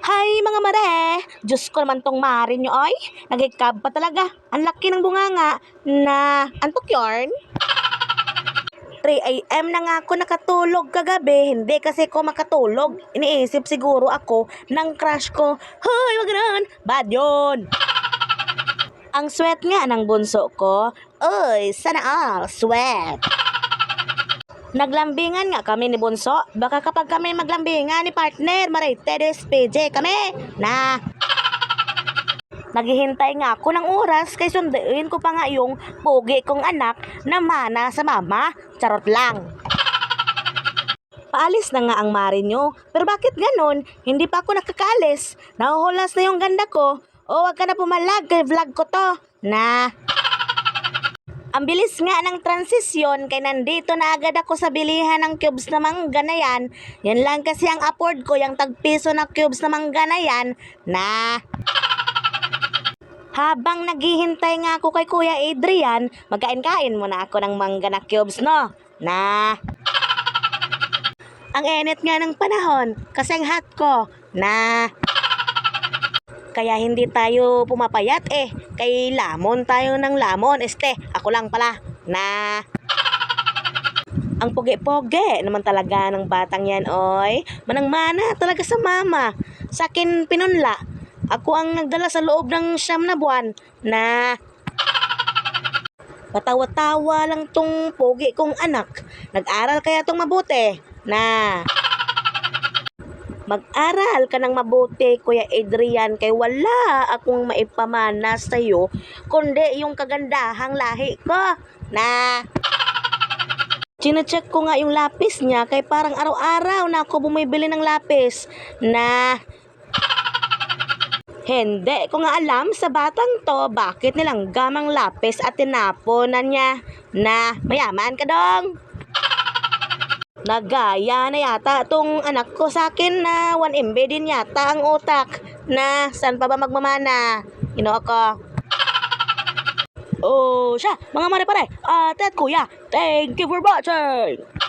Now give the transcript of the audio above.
Hi mga mare! Diyos ko naman tong mare nyo ay. Nagikab pa talaga. Ang laki ng bunganga na antok yarn. 3 a.m. na nga ako nakatulog kagabi. Hindi kasi ko makatulog. Iniisip siguro ako ng crush ko. Hoy, wag ganun. Bad yun. Ang sweat nga ng bunso ko. Uy, sana all sweat. Naglambingan nga kami ni Bunso. Baka kapag kami maglambingan ni partner, maray Tedes PJ kami na Naghihintay nga ako ng oras kay sunduin ko pa nga yung pugi kong anak na mana sa mama. Charot lang. Paalis na nga ang mari nyo. Pero bakit ganon? Hindi pa ako nakakalis. Nahuhulas na yung ganda ko. O wag ka na pumalag kay vlog ko to. Na. Ang bilis nga ng transisyon kay nandito na agad ako sa bilihan ng cubes na mangga na yan. Yan lang kasi ang afford ko, yung tagpiso na cubes na mangga na yan. Na. Habang naghihintay nga ako kay Kuya Adrian, magkain-kain muna ako ng mangga na cubes, no? Na. Ang enit nga ng panahon, kasi ang hot ko, na. Kaya hindi tayo pumapayat eh. Kay lamon tayo ng lamon. Este, ako lang pala. Na. Ang pogi-pogi naman talaga ng batang yan, oy. Manang-mana talaga sa mama. Sa akin pinunla. Ako ang nagdala sa loob ng siyam na buwan na Patawa-tawa lang tong pogi kong anak. Nag-aral kaya tong mabuti na Mag-aral ka ng mabuti, Kuya Adrian, kay wala akong maipamana sa'yo, kundi yung kagandahang lahi ko na Chinecheck ko nga yung lapis niya kay parang araw-araw na ako bumibili ng lapis na hindi ko nga alam sa batang to bakit nilang gamang lapis at tinaponan niya na mayaman ka dong. Nagaya na yata tong anak ko sa akin na 1 MB din yata ang utak na saan pa ba magmamana. Ginoo ko. Oh, siya, mga mare pare, ate at kuya, thank you for watching!